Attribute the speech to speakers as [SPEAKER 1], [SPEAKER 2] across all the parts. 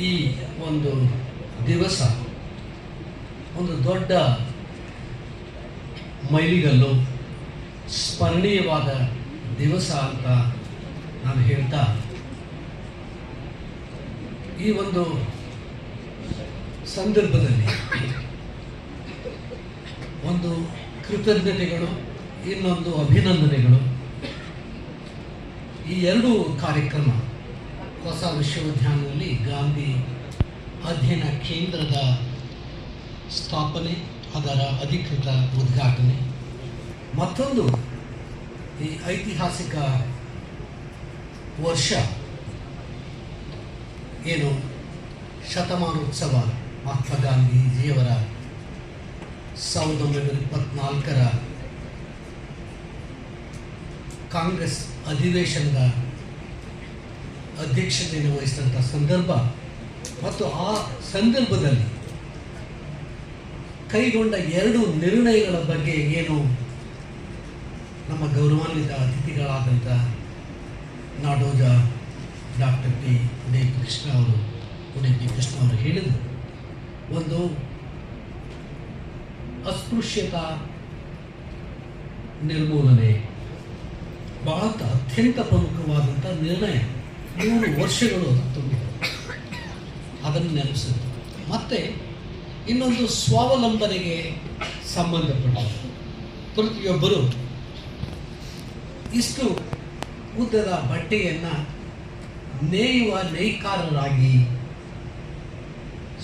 [SPEAKER 1] ಈ ಒಂದು ದಿವಸ ಒಂದು ದೊಡ್ಡ ಮೈಲಿಗಲ್ಲು ಸ್ಮರಣೀಯವಾದ ದಿವಸ ಅಂತ ನಾನು ಹೇಳ್ತಾ ಈ ಒಂದು ಸಂದರ್ಭದಲ್ಲಿ ಒಂದು ಕೃತಜ್ಞತೆಗಳು, ಇನ್ನೊಂದು ಅಭಿನಂದನೆಗಳು, ಈ ಎರಡು ಕಾರ್ಯಕ್ರಮ ಹೊಸ ವಿಶ್ವವಿದ್ಯಾಲಯದಲ್ಲಿ ಗಾಂಧಿ ಅಧ್ಯಯನ ಕೇಂದ್ರದ ಸ್ಥಾಪನೆ, ಅದರ ಅಧಿಕೃತ ಉದ್ಘಾಟನೆ. ಮತ್ತೊಂದು ಈ ಐತಿಹಾಸಿಕ ವರ್ಷ ಏನು? ಶತಮಾನೋತ್ಸವ. ಮಹಾತ್ಮ ಗಾಂಧೀಜಿಯವರ ಸಾವಿರದ ಒಂಬೈನೂರ ಇಪ್ಪತ್ನಾಲ್ಕರ ಕಾಂಗ್ರೆಸ್ ಅಧಿವೇಶನದ ಅಧ್ಯಕ್ಷತೆಯನ್ನು ವಹಿಸಿದಂಥ ಸಂದರ್ಭ. ಮತ್ತು ಆ ಸಂದರ್ಭದಲ್ಲಿ ಕೈಗೊಂಡ ಎರಡು ನಿರ್ಣಯಗಳ ಬಗ್ಗೆ ಏನು ನಮ್ಮ ಗೌರವಾನ್ವಿತ ಅತಿಥಿಗಳಾದಂಥ ನಾಡೋಜ ಡಾಕ್ಟರ್ ಪಿ. ಉದಯ ಕೃಷ್ಣ ಅವರು ಉದಯ ಪಿ ಕೃಷ್ಣ ಅವರು ಹೇಳಿದರು. ಒಂದು ಅಸ್ಪೃಶ್ಯತಾ ನಿರ್ಮೂಲನೆ, ಬಹಳ ಅತ್ಯಂತ ಪ್ರಮುಖವಾದಂಥ ನಿರ್ಣಯ. ನೂರು ವರ್ಷಗಳು ತುಂಬಿದೆ ಅದನ್ನು ನೆನಪಿಸಿದ್ರು ಮತ್ತೆ ಇನ್ನೊಂದು ಸ್ವಾವಲಂಬನೆಗೆ ಸಂಬಂಧಪಟ್ಟ ಪ್ರತಿಯೊಬ್ಬರು ಇಷ್ಟು ಉದ್ದದ ಬಟ್ಟೆಯನ್ನು ನೇಯುವ ನೇಯ್ಕಾರರಾಗಿ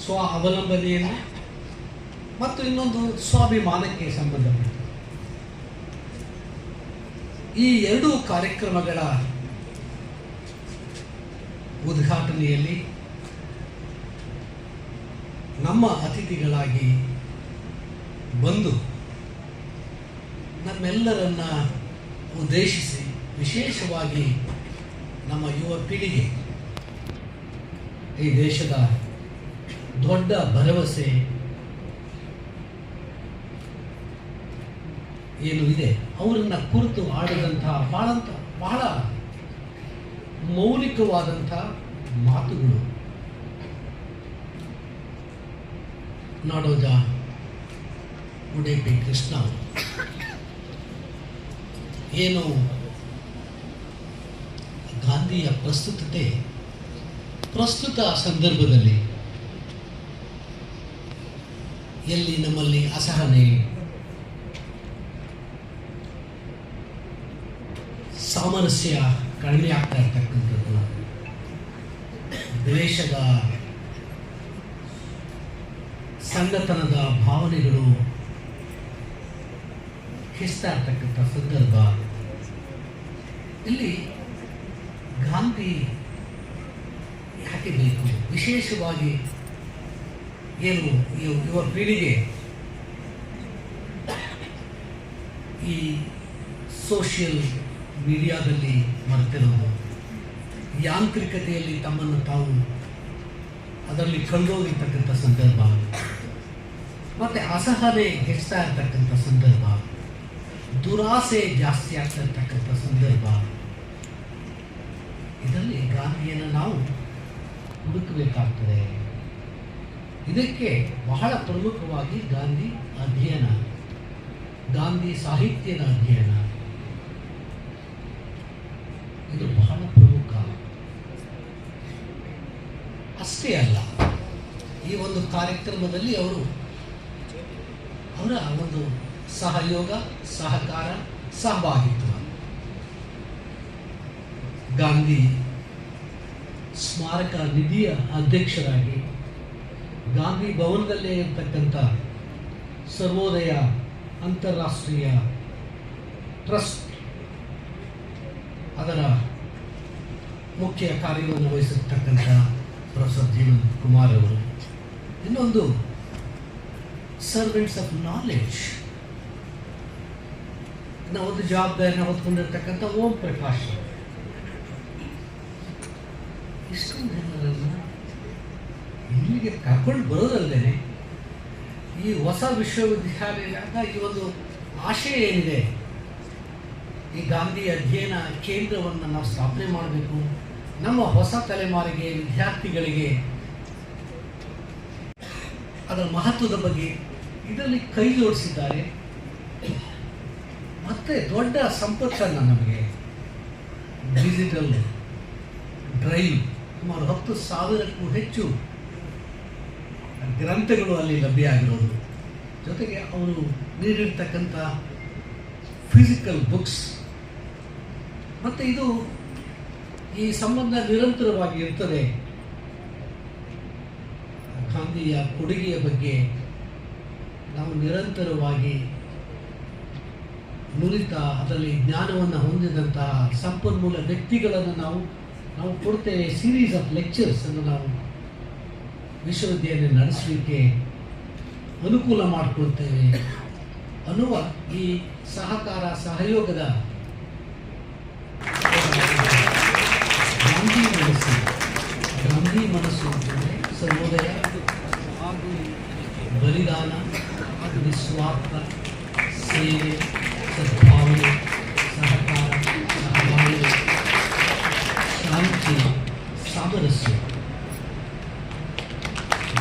[SPEAKER 1] ಸ್ವ ಅವಲಂಬನೆಯನ್ನು ಮತ್ತು ಇನ್ನೊಂದು ಸ್ವಾಭಿಮಾನಕ್ಕೆ ಸಂಬಂಧಪಟ್ಟ ಈ ಎರಡೂ ಕಾರ್ಯಕ್ರಮಗಳ ಉದ್ಘಾಟನೆಯಲ್ಲಿ ನಮ್ಮ ಅತಿಥಿಗಳಾಗಿ ಬಂದು ನಮ್ಮೆಲ್ಲರನ್ನ ಉದ್ದೇಶಿಸಿ ವಿಶೇಷವಾಗಿ ನಮ್ಮ ಯುವ ಪೀಳಿಗೆ ಈ ದೇಶದ ದೊಡ್ಡ ಭರವಸೆ ಏನು ಇದೆ? ಅವರನ್ನ ಕುರಿತು ಆಡಿದಂತಹ ಬಹಳಂತ ಬಹಳ ಮೌಲಿಕವಾದಂಥ ಮಾತುಗಳು. ನಾಡೋಜ ಉಡೇಪಿ ಕೃಷ್ಣ ಏನು ಗಾಂಧಿಯ ಪ್ರಸ್ತುತತೆ? ಪ್ರಸ್ತುತ ಸಂದರ್ಭದಲ್ಲಿ ಎಲ್ಲಿ ನಮ್ಮಲ್ಲಿ ಅಸಹನೆ? ಸಾಮರಸ್ಯ? ಕಡಿಮೆ ಆಗ್ತಾ ಇರ್ತಕ್ಕಂಥದ್ದು. ದ್ವೇಷದ ಸಂಗತನದ ಭಾವನೆಗಳು ಹೆಚ್ಚಾ ಇರ್ತಕ್ಕಂಥ ಸಂದರ್ಭ. ಇಲ್ಲಿ ಗಾಂಧಿ ಯಾಕೆ ಬೇಕು? ವಿಶೇಷವಾಗಿ ಏನು ಯುವ ಪೀಳಿಗೆ ಈ ಸೋಷಿಯಲ್ ಮೀಡಿಯಾದಲ್ಲಿ ಮರೆತಿರೋದು ಯಾಂತ್ರಿಕತೆಯಲ್ಲಿ ತಮ್ಮನ್ನು ತಾವು ಅದರಲ್ಲಿ ಕಂಡೋಗಿರ್ತಕ್ಕಂಥ ಸಂದರ್ಭ. ಮತ್ತು ಅಸಹನೆ ಹೆಚ್ಚುತ್ತಾ ಇರ್ತಕ್ಕಂಥ ಸಂದರ್ಭ. ದುರಾಸೆ ಜಾಸ್ತಿ ಆಗ್ತಾ ಸಂದರ್ಭ. ಇದರಲ್ಲಿ ಗಾಂಧಿಯನ್ನು ನಾವು ಹುಡುಕಬೇಕಾಗ್ತದೆ. ಇದಕ್ಕೆ ಬಹಳ ಪ್ರಮುಖವಾಗಿ ಗಾಂಧಿ ಅಧ್ಯಯನ. ಗಾಂಧಿ ಸಾಹಿತ್ಯದ ಅಧ್ಯಯನ. ಇದು ಬಹಳ ಪ್ರಮುಖ. ಅಷ್ಟೇ ಅಲ್ಲ, ಈ ಒಂದು ಕಾರ್ಯಕ್ರಮದಲ್ಲಿ ಅವರು ಅವರ ಒಂದು ಸಹಯೋಗ, ಸಹಕಾರ, ಸಹಭಾಗಿತ್ವ. ಗಾಂಧಿ ಸ್ಮಾರಕ ನಿಧಿಯ ಅಧ್ಯಕ್ಷರಾಗಿ ಗಾಂಧಿ ಭವನದಲ್ಲೇ ಇರತಕ್ಕಂಥ ಸರ್ವೋದಯ ಅಂತಾರಾಷ್ಟ್ರೀಯ ಟ್ರಸ್ಟ್ ಅದರ ಮುಖ್ಯ ಕಾರ್ಯವನ್ನು ವಹಿಸಿರ್ತಕ್ಕಂಥ ಪ್ರೊಫೆಸರ್ ಜೀವನ್ ಕುಮಾರ್ ಅವರು. ಇನ್ನೊಂದು ಸರ್ವೆಂಟ್ಸ್ ಆಫ್ ನಾಲೆಡ್ಜ್ ಒಂದು ಜವಾಬ್ದಾರಿನ ಹೊತ್ಕೊಂಡಿರ್ತಕ್ಕಂಥ ಓಂ ಪ್ರಕಾಶ್. ಇಷ್ಟೊಂದು ಇಲ್ಲಿಗೆ ಕರ್ಕೊಂಡು ಬರೋದಲ್ಲದೆ ಈ ಹೊಸ ವಿಶ್ವವಿದ್ಯಾಲಯದ ಈ ಒಂದು ಆಶಯ ಏನಿದೆ? ಈ ಗಾಂಧಿ ಅಧ್ಯಯನ ಕೇಂದ್ರವನ್ನು ನಾವು ಸ್ಥಾಪನೆ ಮಾಡಬೇಕು. ನಮ್ಮ ಹೊಸ ತಲೆಮಾರಿಗೆ, ವಿದ್ಯಾರ್ಥಿಗಳಿಗೆ ಅದರ ಮಹತ್ವದ ಬಗ್ಗೆ ಇದರಲ್ಲಿ ಕೈ ಜೋಡಿಸಿದ್ದಾರೆ. ಮತ್ತೆ ದೊಡ್ಡ ಸಂಪತ್ತನ್ನು ನಮಗೆ. ಡಿಜಿಟಲ್ ಡ್ರೈವ್ ಸುಮಾರು ಹತ್ತು ಸಾವಿರಕ್ಕೂ ಹೆಚ್ಚು ಗ್ರಂಥಗಳು ಅಲ್ಲಿ ಲಭ್ಯ ಆಗಿರೋದು. ಜೊತೆಗೆ ಅವರು ನೀಡಿರ್ತಕ್ಕಂಥ ಫಿಸಿಕಲ್ ಬುಕ್ಸ್ ಮತ್ತು ಇದು ಈ ಸಂಬಂಧ ನಿರಂತರವಾಗಿ ಇರ್ತದೆ. ಗಾಂಧಿಯ ಕೊಡುಗೆಯ ಬಗ್ಗೆ ನಾವು ನಿರಂತರವಾಗಿ ನುರಿತ ಅದರಲ್ಲಿ ಜ್ಞಾನವನ್ನು ಹೊಂದಿದಂತಹ ಸಂಪನ್ಮೂಲ ವ್ಯಕ್ತಿಗಳನ್ನು ನಾವು ನಾವು ಕೊಡ್ತೇವೆ ಸೀರೀಸ್ ಆಫ್ ಲೆಕ್ಚರ್ಸ್ ಅನ್ನು ನಾವು ವಿಶ್ವವಿದ್ಯಾಲಯ ನಡೆಸಲಿಕ್ಕೆ ಅನುಕೂಲ ಮಾಡಿಕೊಳ್ತೇವೆ ಅನ್ನುವ ಈ ಸಹಕಾರ ಸಹಯೋಗದ ಸೇವೆ ಸದ್ಭಾವನೆ ಸಹಕಾರ ಸಹಬಾಳ್ವೆ ಶಾಂತಿ ಸಾಮರಸ್ಯ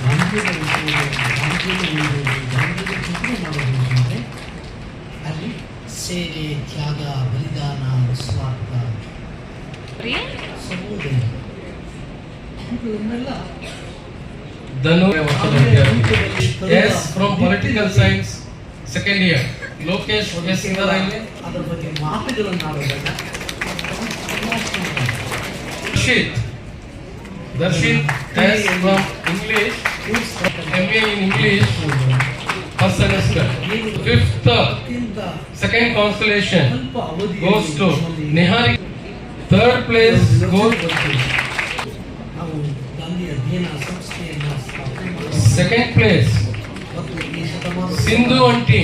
[SPEAKER 1] ಗಾಂಧಿಯ ವಿಷಯಗಳು ಗಾಂಧಿಯ ಉಳಿದವರು ಗಾಂಧಿಯ ಚಿಂತನೆ ಮಾಡೋದು ಅಂತಂದರೆ ಅಲ್ಲಿ ಸೇವೆ ತ್ಯಾಗ ಬಲಿದಾನ ನಿಸ್ವಾರ್ಥ ಸಮುದಾಯ ಇವುಗಳನ್ನೆಲ್ಲ
[SPEAKER 2] Dhanu S from political science second year Lokesh S
[SPEAKER 1] ಕೇವಲ ಅದರ ಬಗ್ಗೆ ಮಾತುಗಳನ್ನಾಡೋದಲ್ಲ
[SPEAKER 2] Darshith Darshith S from English M A in English first semester fifth
[SPEAKER 1] ಅತ್ಯಂತ
[SPEAKER 2] ಸೆಕೆಂಡ್ ಕಾನ್ಸ್ಟಲೇಷನ್
[SPEAKER 1] ಸ್ವಲ್ಪ ಅವಧಿ
[SPEAKER 2] goes to Nihari third place goes
[SPEAKER 1] ನಾವು ಗಾಂಧಿ ಅಧ್ಯಯನ ಸಂಸ್ಥೆಯನ್ನು ಸ್ಥಾಪನೆ ಮಾಡಿ
[SPEAKER 2] ಸೆಕೆಂಡ್ ಪ್ಲೇಸ್
[SPEAKER 1] ಮತ್ತು ಈ ಶತಮಾನ
[SPEAKER 2] ಸಿಂಧು ಅಂಟಿ